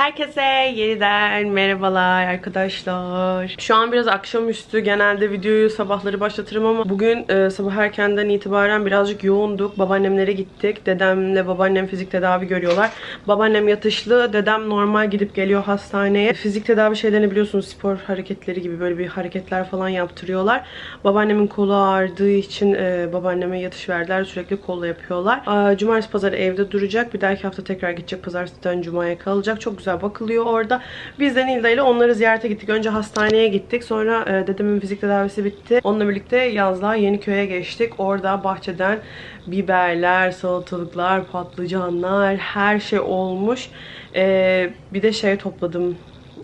Herkese yeniden merhabalar arkadaşlar. Şu an biraz akşamüstü. Genelde videoyu sabahları başlatırım ama bugün e, sabah erkenden itibaren birazcık yoğunduk. Babaannemlere gittik. Dedemle babaannem fizik tedavi görüyorlar. Babaannem yatışlı. Dedem normal gidip geliyor hastaneye. Fizik tedavi şeylerini biliyorsunuz spor hareketleri gibi böyle bir hareketler falan yaptırıyorlar. Babaannemin kolu ağrıdığı için e, babaanneme yatış verdiler. Sürekli kolla yapıyorlar. Aa, Cumartesi pazarı evde duracak. Bir dahaki hafta tekrar gidecek. Pazartesi'den Cuma'ya kalacak. Çok güzel bakılıyor orada. Biz de Nilda ile onları ziyarete gittik. Önce hastaneye gittik. Sonra e, dedemin fizik tedavisi bitti. Onunla birlikte yazlığa Yeniköy'e geçtik. Orada bahçeden biberler, salatalıklar, patlıcanlar her şey olmuş. E, bir de şey topladım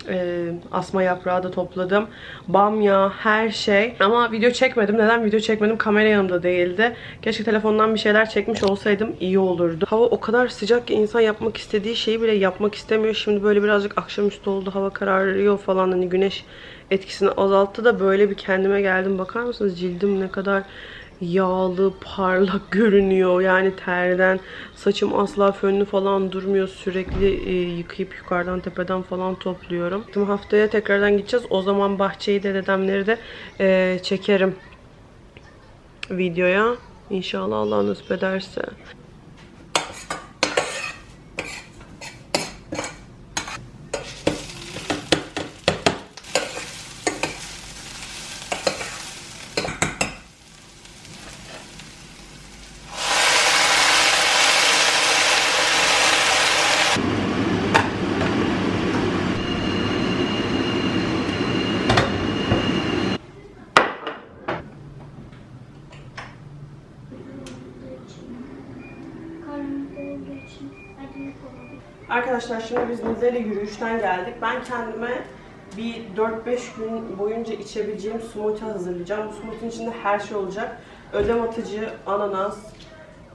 e, asma yaprağı da topladım. Bamya, her şey. Ama video çekmedim. Neden video çekmedim? Kamera yanımda değildi. Keşke telefondan bir şeyler çekmiş olsaydım iyi olurdu. Hava o kadar sıcak ki insan yapmak istediği şeyi bile yapmak istemiyor. Şimdi böyle birazcık akşamüstü oldu. Hava kararıyor falan. Hani güneş etkisini azalttı da böyle bir kendime geldim. Bakar mısınız cildim ne kadar yağlı, parlak görünüyor. Yani terden. Saçım asla fönlü falan durmuyor. Sürekli e, yıkayıp yukarıdan tepeden falan topluyorum. Şimdi haftaya tekrardan gideceğiz. O zaman bahçeyi de dedemleri de e, çekerim videoya. İnşallah Allah nasip ederse. Arkadaşlar şimdi biz Nizel'e yürüyüşten geldik. Ben kendime bir 4-5 gün boyunca içebileceğim smoothie hazırlayacağım. Bu smoothie'nin içinde her şey olacak. Ödem atıcı, ananas,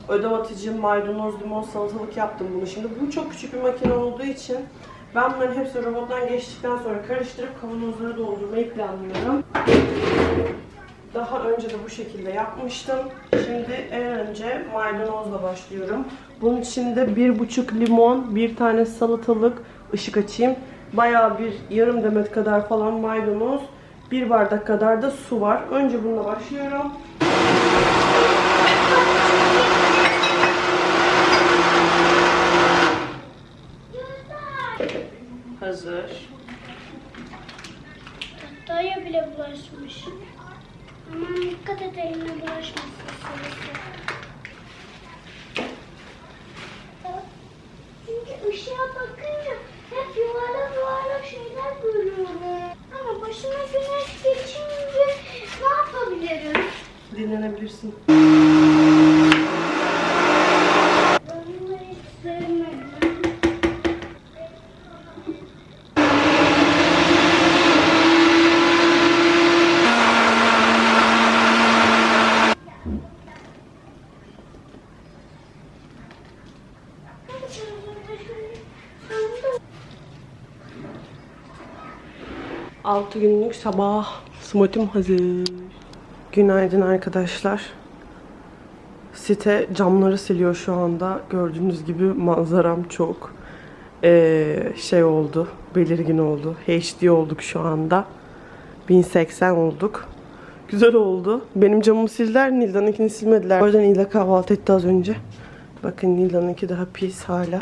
ödem atıcı, maydanoz, limon, salatalık yaptım bunu. Şimdi bu çok küçük bir makine olduğu için ben bunların hepsini robottan geçtikten sonra karıştırıp kavanozlara doldurmayı planlıyorum. Daha önce de bu şekilde yapmıştım. Şimdi en önce maydanozla başlıyorum. Bunun içinde bir buçuk limon, bir tane salatalık, ışık açayım. Bayağı bir yarım demet kadar falan maydanoz, bir bardak kadar da su var. Önce bununla başlıyorum. Hazır. Tahtaya bile bulaşmış. Aman dikkat et eline bulaşmasın. Çünkü ışığa bakınca hep yuvarlak yuvarlak şeyler görüyorum. Ama başına güneş geçince ne yapabilirim? Dinlenebilirsin. 6 günlük sabah smotim hazır. Günaydın arkadaşlar. Site camları siliyor şu anda. Gördüğünüz gibi manzaram çok ee, şey oldu. Belirgin oldu. HD olduk şu anda. 1080 olduk. Güzel oldu. Benim camımı sildiler. Nilda'nın Nilda'nınkini silmediler. O yüzden Nilda kahvaltı etti az önce. Bakın Nilda'nınki daha pis hala.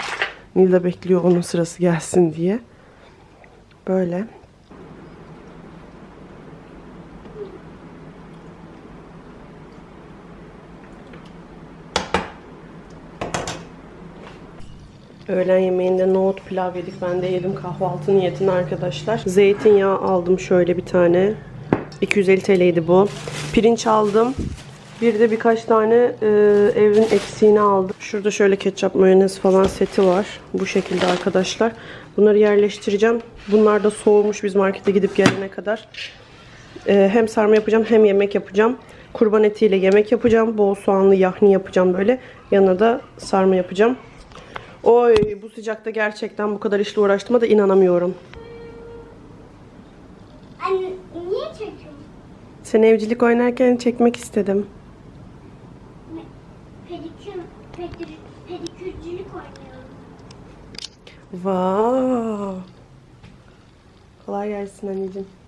Nilda bekliyor onun sırası gelsin diye. Böyle. Öğlen yemeğinde nohut pilav yedik. Ben de yedim kahvaltı niyetine arkadaşlar. Zeytinyağı aldım şöyle bir tane. 250 TL'ydi bu. Pirinç aldım. Bir de birkaç tane e, evin eksiğini aldım. Şurada şöyle ketçap, mayonez falan seti var. Bu şekilde arkadaşlar. Bunları yerleştireceğim. Bunlar da soğumuş biz markete gidip gelene kadar. E, hem sarma yapacağım hem yemek yapacağım. Kurban etiyle yemek yapacağım. Bol soğanlı yahni yapacağım böyle. Yanına da sarma yapacağım. Oy bu sıcakta gerçekten bu kadar işle uğraştığıma da inanamıyorum. Anne niye çekiyorsun? Sen evcilik oynarken çekmek istedim. Pedikür, pedir, pedikürcülük oynuyorum. Vav. gelsin anneciğim.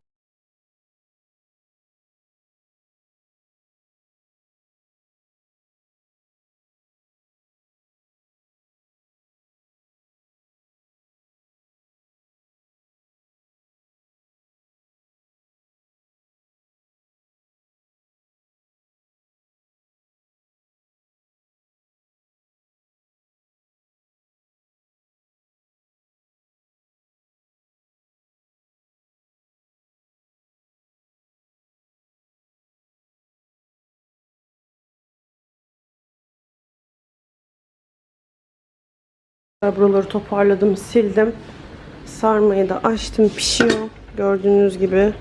Buraları toparladım, sildim. Sarmayı da açtım, pişiyor. Gördüğünüz gibi.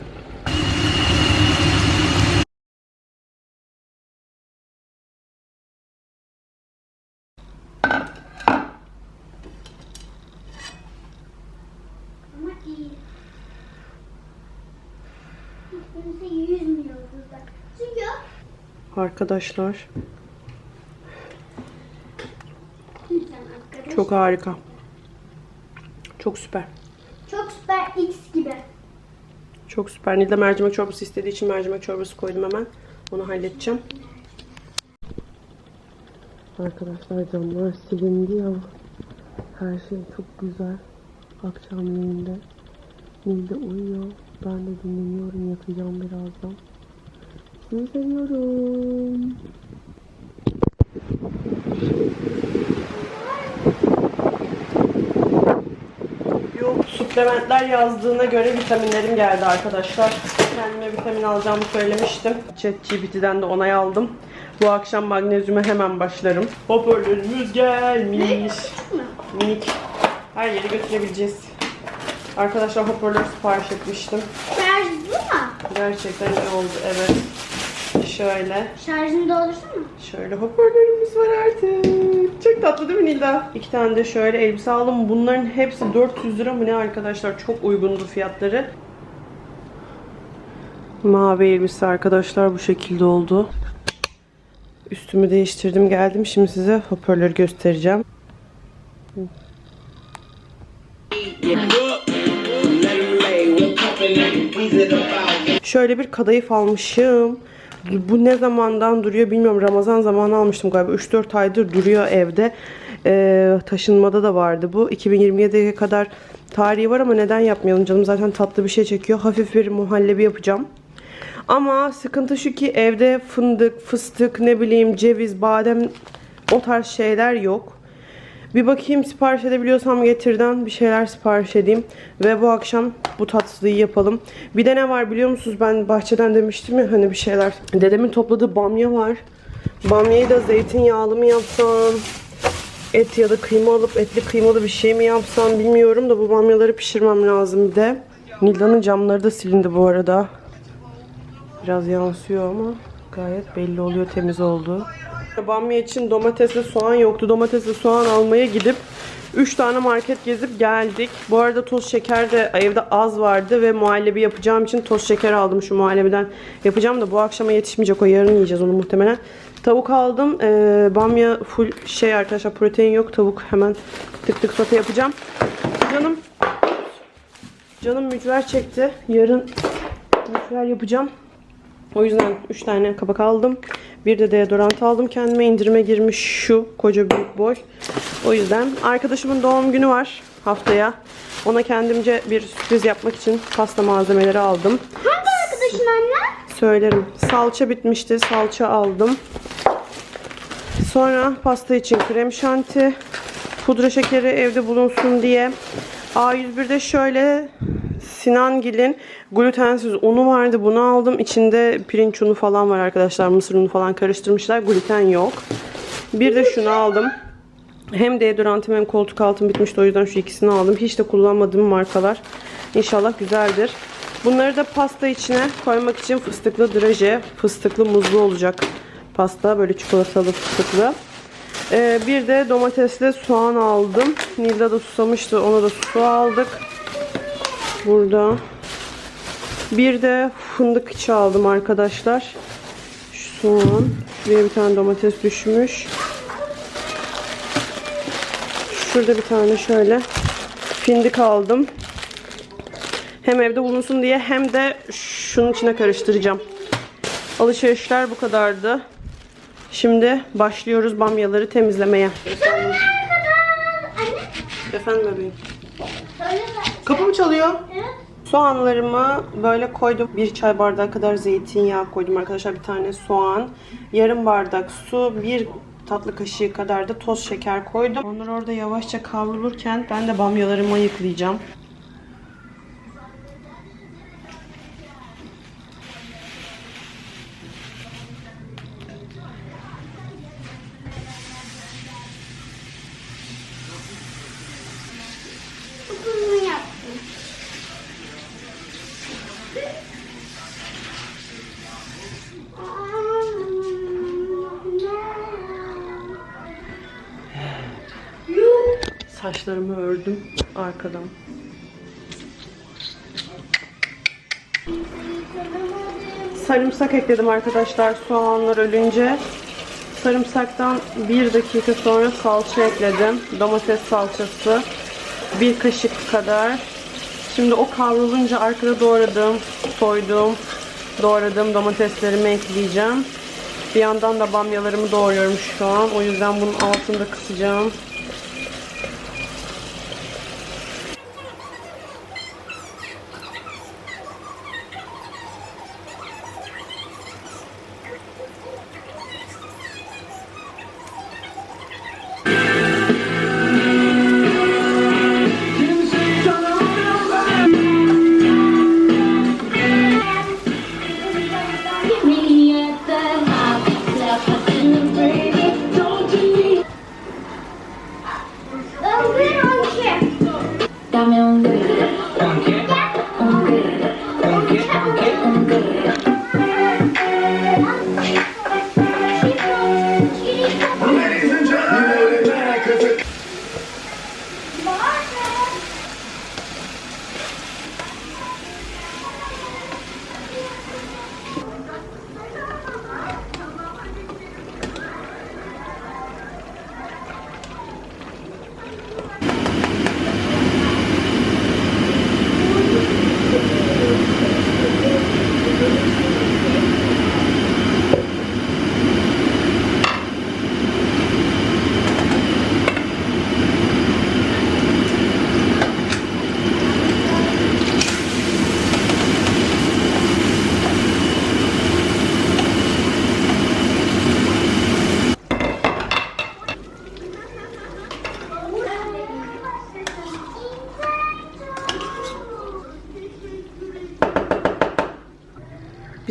Arkadaşlar çok harika. Çok süper. Çok süper X gibi. Çok süper. Nilda mercimek çorbası istediği için mercimek çorbası koydum hemen. Onu halledeceğim. Arkadaşlar camlar silindi ya. Her şey çok güzel. Akşamleyin Nilda uyuyor. Ben de dinleniyorum. Yatacağım birazdan. Sizi seviyorum. Yok suplementler yazdığına göre vitaminlerim geldi arkadaşlar. Kendime vitamin alacağımı söylemiştim. ChatGPT'den de onay aldım. Bu akşam magnezyuma hemen başlarım. Hoparlörümüz gelmiş. Minik. Her yere götürebileceğiz. Arkadaşlar hoparlör sipariş etmiştim. Şarjlı mı? Gerçekten iyi oldu evet. Şöyle. Şarjını doldursana. Şöyle hoparlörümüz var artık. Çok tatlı değil mi Nilda? İki tane de şöyle elbise aldım. Bunların hepsi 400 lira mı ne arkadaşlar? Çok uygundu fiyatları. Mavi elbise arkadaşlar bu şekilde oldu. Üstümü değiştirdim geldim. Şimdi size hoparlörü göstereceğim. Şöyle bir kadayıf almışım. Bu ne zamandan duruyor bilmiyorum. Ramazan zamanı almıştım galiba. 3-4 aydır duruyor evde. Ee, taşınmada da vardı bu. 2027'ye kadar tarihi var ama neden yapmayalım canım. Zaten tatlı bir şey çekiyor. Hafif bir muhallebi yapacağım. Ama sıkıntı şu ki evde fındık, fıstık, ne bileyim ceviz, badem o tarz şeyler yok. Bir bakayım sipariş edebiliyorsam getirden bir şeyler sipariş edeyim. Ve bu akşam bu tatlıyı yapalım. Bir de ne var biliyor musunuz? Ben bahçeden demiştim ya hani bir şeyler. Dedemin topladığı bamya var. Bamyayı da zeytinyağlı mı yapsam? Et ya da kıyma alıp etli kıymalı bir şey mi yapsam bilmiyorum da bu bamyaları pişirmem lazım bir de. Nilda'nın camları da silindi bu arada. Biraz yansıyor ama gayet belli oluyor temiz oldu. Bamya için domatesle soğan yoktu. Domatesle soğan almaya gidip 3 tane market gezip geldik. Bu arada toz şeker de evde az vardı ve muhallebi yapacağım için toz şeker aldım şu muhallebiden. Yapacağım da bu akşama yetişmeyecek o yarın yiyeceğiz onu muhtemelen. Tavuk aldım. Ee, bamya full şey arkadaşlar protein yok. Tavuk hemen tık tık sote yapacağım. Canım canım mücver çekti. Yarın mücver yapacağım. O yüzden 3 tane kabak aldım. Bir de deodorant aldım kendime. indirime girmiş şu koca büyük boy. O yüzden arkadaşımın doğum günü var haftaya. Ona kendimce bir sürpriz yapmak için pasta malzemeleri aldım. Hangi arkadaşın anne? Söylerim. Salça bitmişti. Salça aldım. Sonra pasta için krem şanti. Pudra şekeri evde bulunsun diye. A101'de şöyle Sinangil'in glutensiz unu vardı. Bunu aldım. İçinde pirinç unu falan var arkadaşlar. Mısır unu falan karıştırmışlar. Gluten yok. Bir de şunu aldım. Hem deodorantım hem koltuk altım bitmişti. O yüzden şu ikisini aldım. Hiç de kullanmadığım markalar. İnşallah güzeldir. Bunları da pasta içine koymak için fıstıklı draje, fıstıklı muzlu olacak pasta. Böyle çikolatalı fıstıklı. Ee, bir de domatesli soğan aldım. Nilda da susamıştı. Ona da su aldık. Burada. Bir de fındık içi aldım arkadaşlar. Şu soğan. Şuraya bir tane domates düşmüş. Şurada bir tane şöyle fındık aldım. Hem evde bulunsun diye hem de şunun içine karıştıracağım. Alışverişler bu kadardı. Şimdi başlıyoruz bamyaları temizlemeye. Efendim bebeğim. Kapı mı çalıyor? Evet. Soğanlarımı böyle koydum. Bir çay bardağı kadar zeytinyağı koydum arkadaşlar. Bir tane soğan, yarım bardak su, bir tatlı kaşığı kadar da toz şeker koydum. Onlar orada yavaşça kavrulurken ben de bamyalarımı ayıklayacağım. Saçlarımı ördüm arkadan. Sarımsak ekledim arkadaşlar soğanlar ölünce. Sarımsaktan bir dakika sonra salça ekledim. Domates salçası. Bir kaşık kadar. Şimdi o kavrulunca arkada doğradığım, soyduğum, doğradığım domateslerimi ekleyeceğim. Bir yandan da bamyalarımı doğruyorum şu an. O yüzden bunun altını da kısacağım. Get on.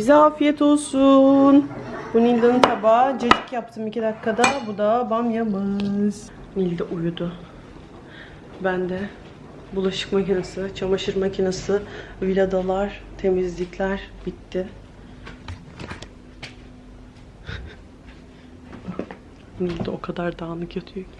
Bize afiyet olsun. Bu Nilda'nın tabağı. Cacık yaptım 2 dakikada. Bu da bamyamız. Nilda uyudu. Ben de bulaşık makinesi, çamaşır makinesi, viladalar, temizlikler bitti. Nilda o kadar dağınık yatıyor ki.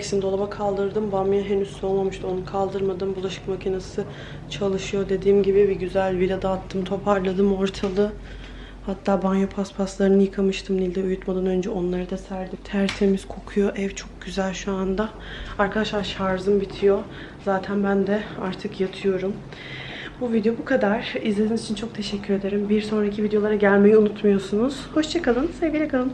İkisini dolaba kaldırdım. Bamya henüz soğumamıştı. Onu kaldırmadım. Bulaşık makinesi çalışıyor. Dediğim gibi bir güzel vila dağıttım. Toparladım ortalığı. Hatta banyo paspaslarını yıkamıştım Nilde uyutmadan önce. Onları da serdim. Tertemiz kokuyor. Ev çok güzel şu anda. Arkadaşlar şarjım bitiyor. Zaten ben de artık yatıyorum. Bu video bu kadar. İzlediğiniz için çok teşekkür ederim. Bir sonraki videolara gelmeyi unutmuyorsunuz. Hoşçakalın. Sevgiyle kalın.